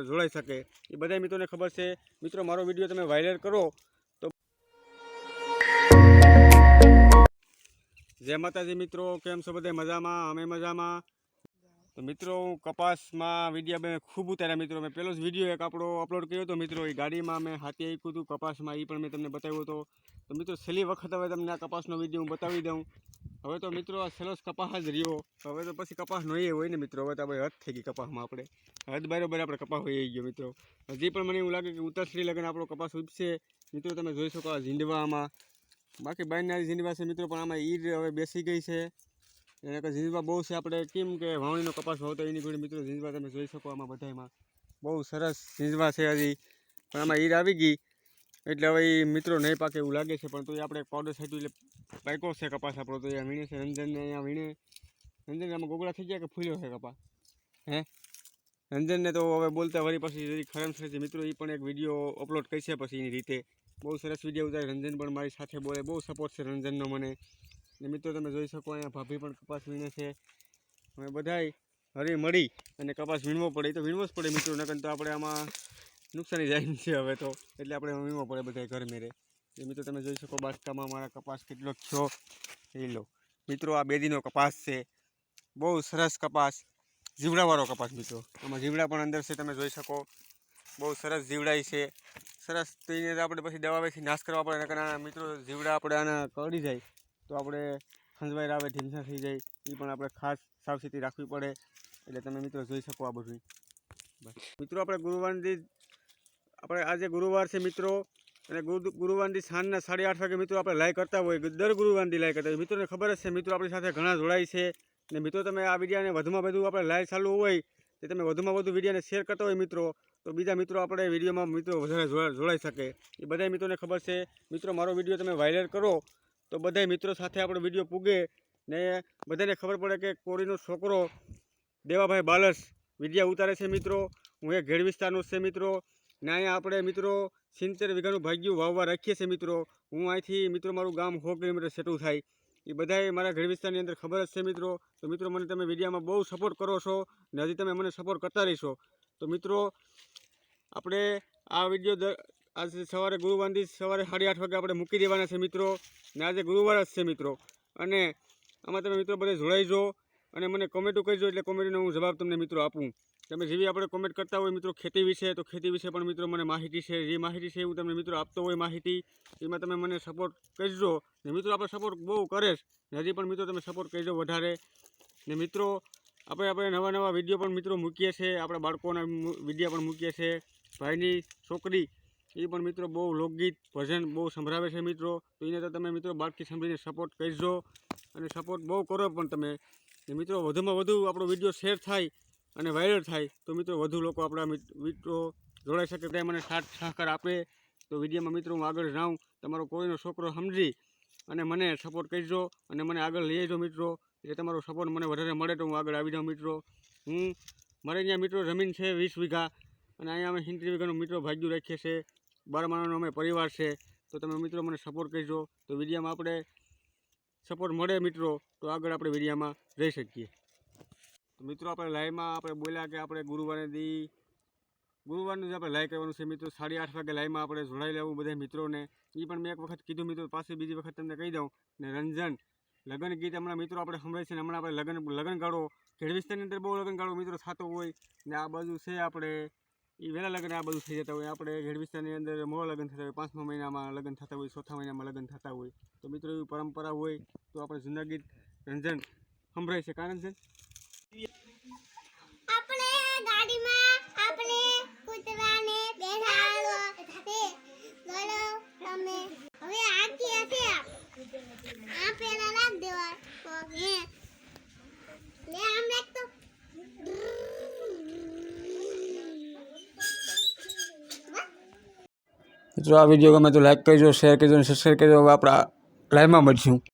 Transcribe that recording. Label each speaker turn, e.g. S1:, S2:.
S1: જોડાઈ શકે. એ બધા મિત્રોને ખબર છે. મિત્રો, મારો વીડિયો તમે વાયરલ કરો તો જય માતાજી મિત્રો, કેમ છો બધા મજામાં? અમે મજામાં? તો મિત્રો, હું કપાસમાં વીડિયો મેં ખૂબ ઉતાર્યા મિત્રો. મેં પહેલો જ વીડિયો એક આપણો અપલોડ કર્યો હતો મિત્રો. એ ગાડીમાં મેં હાથે આપ્યું હતું કપાસમાં. એ પણ મેં તમને બતાવ્યો હતો. તો મિત્રો, છેલ્લી વખત હવે તમને આ કપાસનો વીડિયો હું બતાવી દઉં. હવે તો મિત્રો, આ સેલો કપાસ જ રહ્યો. હવે તો પછી કપાસ નો એ હોય ને મિત્રો. હવે તો આપણે હદ થઈ ગઈ કપાસમાં આપણે. હદ બરાબર આપણે કપાસ હોઈ ગયો મિત્રો. હજી પણ મને એવું લાગે કે ઉતરશ્રી લગ્ન આપણો કપાસ ઉપશે મિત્રો, તમે જોઈ શકો આ ઝીંડવામાં. બાકી બાયનારી ઝીંડવા છે મિત્રો, પણ આમાં ઈર હવે બેસી ગઈ છે. એને કે ઝીંઝવા બહુ છે. આપણે કેમ કે વાવણીનો કપાસ વાવતો એની જોડે મિત્રો ઝીંઝવા તમે જોઈ શકો આમાં બધામાં બહુ સરસ ઝીંઝવા છે હજી. પણ આમાં ઈર આવી ગઈ. એટલે હવે એ મિત્રો નહીં પાકે એવું લાગે છે. પણ તો આપણે પાવડર સાઈડ એટલે પાક્યો છે કપાસ આપણો. તો અહીંયા વીણે છે. રંજનને અહીંયા વીણે. રંજન આમાં ગોગળા થઈ ગયા કે ફૂલ્યો છે કપાસ? હે? રંજનને તો હવે બોલતા વળી પછી જરી ખરમ છે મિત્રો એ પણ એક વીડિયો અપલોડ કરશે પછી એની રીતે. બહુ સરસ વીડિયો ઉતારે. રંજન પણ મારી સાથે બોલે. બહુ સપોર્ટ છે રંજનનો મને. ને મિત્રો, તમે જોઈ શકો અહીંયા ભાભી પણ કપાસ વીણે છે. અમે બધાય હરી મળી અને કપાસ વીણવો પડે. તો વીણવો જ પડે મિત્રો, નકર તો આપણે આમાં નુકસાની જાય છે હવે તો. એટલે આપણે વીણવો પડે બધા ઘર મેરે. એ મિત્રો, તમે જોઈ શકો બાસ્કામાં મારા કપાસ કેટલો છો. એ લો. મિત્રો, આ બેદીનો કપાસ છે. બહુ સરસ કપાસ. જીવડાવાળો કપાસ મિત્રો. આમાં જીવડા પણ અંદર છે, તમે જોઈ શકો. બહુ સરસ જીવડાઈ છે. સરસ, તો એને આપણે પછી દવા પછી નાશ કરવા પડે, નકર મિત્રો જીવડા આપણે આના કરડી જાય. તો આપણે ખંજવાઈ આવે ઢીંસા થઈ જાય એ પણ આપણે ખાસ સાવચેતી રાખવી પડે. એટલે તમે મિત્રો જોઈ શકો આ બધું મિત્રો, આપણે ગુરુવારની આપણે આજે ગુરુવાર છે મિત્રો. અને ગુરુ ગુરુવારની સાંજના સાડી આઠ વાગે મિત્રો આપણે લાઈવ કરતા હોય દર ગુરુવારની લાઈવ કરતા હોય મિત્રોને ખબર જ છે, મિત્રો આપણી સાથે ઘણા જોડાય છે. ને મિત્રો, તમે આ વિડીયાને વધુમાં વધુ આપણે લાઈવ ચાલુ હોય, તે તમે વધુમાં વધુ વિડીયાને શેર કરતા હોય મિત્રો, તો બીજા મિત્રો આપણે વિડીયોમાં મિત્રો વધારે જોડા- જોડાઈ શકે. એ બધા મિત્રોને ખબર છે. મિત્રો, મારો વીડિયો તમે વાયરલ કરો તો બધા મિત્રો સાથે આપણો વીડિયો પૂગે ને બધાને ખબર પડે કે કોળીનો છોકરો દેવાભાઈ બાલસ વિડીયા ઉતારે છે મિત્રો. હું એ ઘેડ વિસ્તારનો છે મિત્રો. ને અહીંયા આપણે મિત્રો સિત્તેર વીઘાનું ભાગ્યું વાવવા રાખીએ છીએ મિત્રો. હું અહીંથી મિત્રો મારું ગામ સો કિલોમીટર સેટું થાય. એ બધાએ મારા ઘર વિસ્તારની અંદર ખબર જ છે મિત્રો. તો મિત્રો મને તમે વિડીયામાં બહુ સપોર્ટ કરો છો ને હજી તમે મને સપોર્ટ કરતા રહીશો. તો મિત્રો, આપણે આ વીડિયો આજે સવારે ગુરુવારથી સવારે સાડી આઠ વાગે આપણે મૂકી દેવાના છે મિત્રો. ને આજે ગુરુવાર જ છે મિત્રો. અને આમાં તમે મિત્રો બધે જોડાઈજો અને મને કોમેન્ટો કરજો એટલે કોમેન્ટનો હું જવાબ તમને મિત્રો આપું. તમે જેવી આપણે કોમેન્ટ કરતા હોય મિત્રો ખેતી વિશે, તો ખેતી વિશે પણ મિત્રો મને માહિતી છે. જે માહિતી છે હું તમને મિત્રો આપતો હોય માહિતી, એમાં તમે મને સપોર્ટ કરજો. ને મિત્રો આપણે સપોર્ટ બહુ કરે હજી પણ મિત્રો તમે સપોર્ટ કરજો વધારે. ને મિત્રો, આપણે આપણે નવા નવા વીડિયો પણ મિત્રો મૂકીએ છીએ. આપણા બાળકોના વીડિયો પણ મૂકીએ છીએ. ભાઈની છોકરી એ પણ મિત્રો બહુ લોકગીત ભજન બહુ સંભળાવે છે મિત્રો. તો એને તો તમે મિત્રો બાળકી સાંભળીને સપોર્ટ કરજો અને સપોર્ટ બહુ કરો પણ તમે. મિત્રો વધુમાં વધુ આપણો વીડિયો શેર થાય અને વાયરલ થાય, તો મિત્રો વધુ લોકો આપણા મિત્રો જોડાઈ શકે તે મને સાથ સહકાર આપે. તો વિડીયોમાં મિત્રો હું આગળ જાઉં. તમારો કોઈનો છોકરો સમજી અને મને સપોર્ટ કરજો અને મને આગળ લઈ જજો મિત્રો. એટલે તમારો સપોર્ટ મને વધારે મળે તો હું આગળ આવી જાઉં મિત્રો. હું, મારે અહીંયા મિત્રો જમીન છે વીસ વીઘા અને અહીંયા અમે સિત્તેર વીઘાનું મિત્રો ભાગ્યું રાખીએ છીએ બાર માણસનો અમે પરિવાર છે, તો તમે મિત્રો મને સપોર્ટ કરજો. તો વિડીયામાં આપણે સપોર્ટ મળે મિત્રો, તો આગળ આપણે વિડીયામાં જઈ શકીએ. તો મિત્રો આપણે લાઈવમાં આપણે બોલ્યા કે આપણે ગુરુવારે દી, ગુરુવારનું જ આપણે લાઈવ કરવાનું છે મિત્રો, સાડી આઠ વાગે લાઈવમાં આપણે જોડાઈ લેવું બધા મિત્રોને. એ પણ મેં એક વખત કીધું મિત્રો પાસે બીજી વખત તમને કહી દઉં. ને રંજન, લગ્ન ગીત હમણાં મિત્રો આપણે સંભળાય છે ને હમણાં આપણે લગ્ન લગ્ન ગાળો ખેડ વિસ્તારની અંદર બહુ લગ્ન ગાળો મિત્રો થતો હોય. ને આ બાજુ છે આપણે એ વહેલા લગ્ન આ બધું થઈ જતા હોય. આપણે ખેડ વિસ્તારની અંદર મોડા લગ્ન થતા હોય, પાંચમા મહિનામાં લગ્ન થતા હોય, ચોથા મહિનામાં લગ્ન થતા હોય. તો મિત્રો, એવી પરંપરા હોય તો આપણે જૂના ગીત રંજન સંભળાય છે. કારણ છે?
S2: આપણે કૂતરાને બેસાડો છે હવે આ. પેલા રાખ દેવા. હે લે આમ રાખ તો
S1: મિત્રો આ વીડિયો ગમે તો લાઇક કરજો શેર કરજો અને સબસ્ક્રાઈબ કરજો. હવે આપણા લાઈવમાં મળશું.